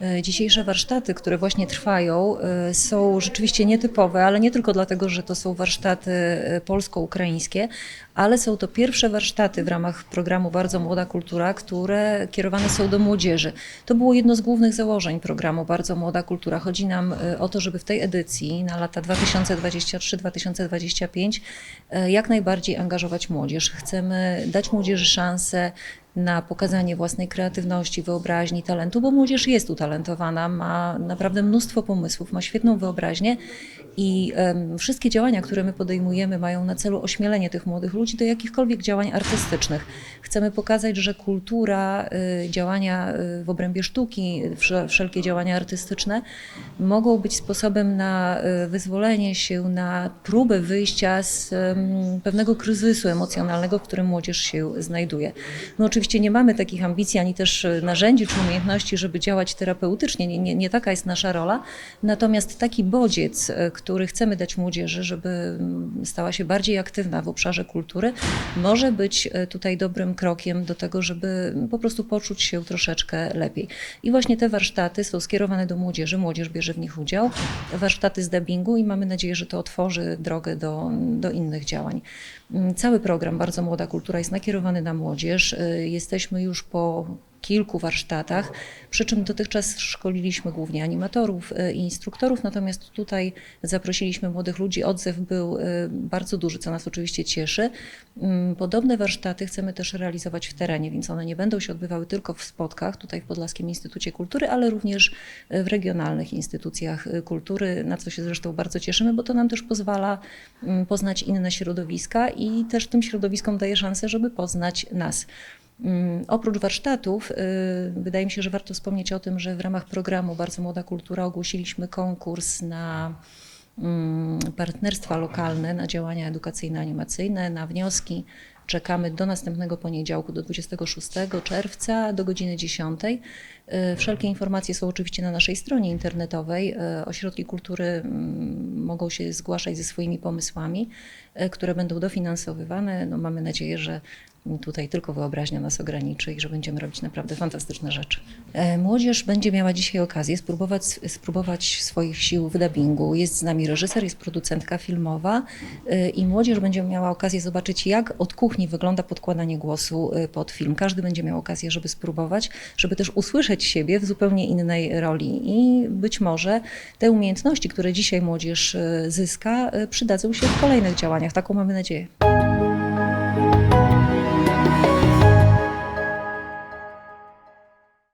E, Dzisiejsze warsztaty, które właśnie trwają, e, są rzeczywiście nietypowe, ale nie tylko dlatego, że to są warsztaty e, polsko-ukraińskie, ale są to pierwsze warsztaty w ramach programu Bardzo Młoda Kultura, które kierowane są do młodzieży. To było jedno z głównych założeń programu Bardzo Młoda Kultura. Chodzi nam o to, żeby w tej edycji na lata 2023-2025 e, jak najbardziej angażować młodzież. Chcemy dać młodzieży szansę na pokazanie własnej kreatywności, wyobraźni, talentu, bo młodzież jest utalentowana, ma naprawdę mnóstwo pomysłów, ma świetną wyobraźnię i em, wszystkie działania, które my podejmujemy, mają na celu ośmielenie tych młodych ludzi do jakichkolwiek działań artystycznych. Chcemy pokazać, że kultura, y, działania y, w obrębie sztuki, wszel- wszelkie działania artystyczne mogą być sposobem na y, wyzwolenie się, na próbę wyjścia z em, pewnego kryzysu emocjonalnego, w którym młodzież się znajduje. My oczywiście nie mamy takich ambicji, ani też y, narzędzi czy umiejętności, żeby działać terapeutycznie, nie, nie, nie taka jest nasza rola. Natomiast taki bodziec, y, który chcemy dać młodzieży, żeby mm, stała się bardziej aktywna w obszarze kultury, może być y, tutaj dobrym krokiem do tego, żeby po prostu poczuć się troszeczkę lepiej. I właśnie te warsztaty są skierowane do młodzieży, młodzież bierze w nich udział, warsztaty z dubbingu i mamy nadzieję, że to otworzy drogę do, do innych działań. Mm, Cały program Bardzo Młoda Kultura jest nakierowany na młodzież. Jesteśmy już po kilku warsztatach, przy czym dotychczas szkoliliśmy głównie animatorów y, i instruktorów, natomiast tutaj zaprosiliśmy młodych ludzi. Odzew był y, bardzo duży, co nas oczywiście cieszy. Mm, Podobne warsztaty chcemy też realizować w terenie, więc one nie będą się odbywały tylko w spotkach, tutaj w Podlaskim Instytucie Kultury, ale również y, w regionalnych instytucjach kultury, na co się zresztą bardzo cieszymy, bo to nam też pozwala mm, poznać inne środowiska i też tym środowiskom daje szansę, żeby poznać nas. Mm, Oprócz warsztatów, y, wydaje mi się, że warto wspomnieć o tym, że w ramach programu Bardzo Młoda Kultura ogłosiliśmy konkurs na mm, partnerstwa lokalne, na działania edukacyjno-animacyjne, na wnioski. Czekamy do następnego poniedziałku, do 26 czerwca, do godziny 10. Y, Wszelkie informacje są oczywiście na naszej stronie internetowej. Y, Ośrodki kultury mm, mogą się zgłaszać ze swoimi pomysłami, które będą dofinansowywane. No, mamy nadzieję, że tutaj tylko wyobraźnia nas ograniczy i że będziemy robić naprawdę fantastyczne rzeczy. E, Młodzież będzie miała dzisiaj okazję spróbować, spróbować swoich sił w dubbingu. Jest z nami reżyser, jest producentka filmowa e, i młodzież będzie miała okazję zobaczyć, jak od kuchni wygląda podkładanie głosu e, pod film. Każdy będzie miał okazję, żeby spróbować, żeby też usłyszeć siebie w zupełnie innej roli i być może te umiejętności, które dzisiaj młodzież zyska, przydadzą się w kolejnych działaniach. Taką mamy nadzieję.